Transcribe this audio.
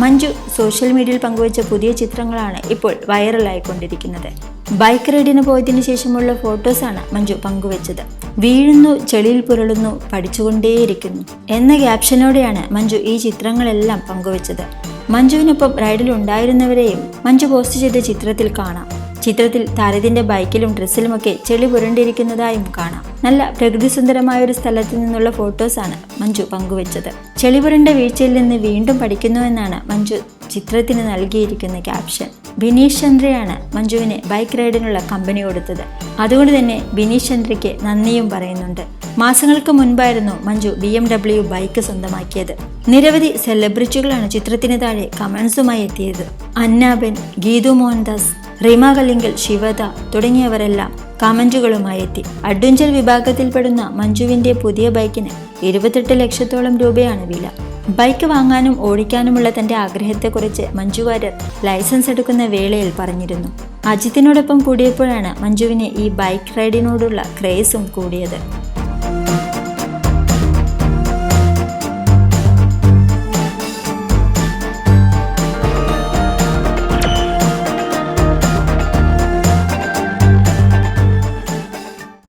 Manju social മീഡിയയിൽ പങ്കുവച്ച പുതിയ ചിത്രങ്ങളാണ് ഇപ്പോൾ വൈറലായിക്കൊണ്ടിരിക്കുന്നത്. ബൈക്ക് റൈഡിന് പോയതിന് ശേഷമുള്ള ഫോട്ടോസാണ് മഞ്ജു പങ്കുവച്ചത്. വീഴുന്നു ചെളിയിൽ പുരളുന്നു പഠിച്ചുകൊണ്ടേയിരിക്കുന്നു. എന്ന ക്യാപ്ഷനോടെയാണ് മഞ്ജു ഈ ചിത്രങ്ങളെല്ലാം പങ്കുവച്ചത്. മഞ്ജുവിനൊപ്പം റൈഡിൽ ഉണ്ടായിരുന്നവരെയും മഞ്ജു പോസ്റ്റ് ചെയ്ത ചിത്രത്തിൽ കാണാം. ചിത്രത്തിൽ താരത്തിന്റെ ബൈക്കിലും ഡ്രസ്സിലുമൊക്കെ ചെളി പുരണ്ടിരിക്കുന്നതായും കാണാം. നല്ല പ്രകൃതിസുന്ദരമായ ഒരു സ്ഥലത്തു നിന്നുള്ള ഫോട്ടോസാണ് മഞ്ജു പങ്കുവച്ചത്. ചെളി പുരണ്ട വീഴ്ചയിൽ നിന്ന് വീണ്ടും പഠിക്കുന്നുവെന്നാണ് മഞ്ജു ചിത്രത്തിന് നൽകിയിരിക്കുന്ന ക്യാപ്ഷൻ ബിനീഷ് ചന്ദ്രയാണ് മഞ്ജുവിനെ ബൈക്ക് റൈഡിനുള്ള കമ്പനി കൊടുത്തത്. അതുകൊണ്ട് തന്നെ ബിനീഷ് ചന്ദ്രയ്ക്ക് നന്ദിയും പറയുന്നുണ്ട്. മാസങ്ങൾക്ക് മുൻപായിരുന്നു Manju B M W bike സ്വന്തമാക്കിയത്. നിരവധി സെലിബ്രിറ്റികളാണ് ചിത്രത്തിന് താഴെ കമൻസുമായി എത്തിയത്. അന്നാബൻ ഗീതു മോഹൻദാസ് റീമ കല്ലിങ്കൽ ശിവദ തുടങ്ങിയവരെല്ലാം കമന്റുകളുമായി എത്തി അഡ്വഞ്ചർ വിഭാഗത്തിൽപ്പെടുന്ന മഞ്ജുവിന്റെ പുതിയ ബൈക്കിന് ഇരുപത്തെട്ട് ലക്ഷത്തോളം രൂപയാണ് വില. ബൈക്ക് വാങ്ങാനും ഓടിക്കാനുമുള്ള തന്റെ ആഗ്രഹത്തെക്കുറിച്ച് മഞ്ജു വാര്യർ ലൈസൻസ് എടുക്കുന്ന വേളയിൽ പറഞ്ഞിരുന്നു. അജിത്തിനോടൊപ്പം കൂടിയപ്പോഴാണ് മഞ്ജുവിന് ഈ ബൈക്ക് റൈഡിനോടുള്ള ക്രേസും കൂടിയത്.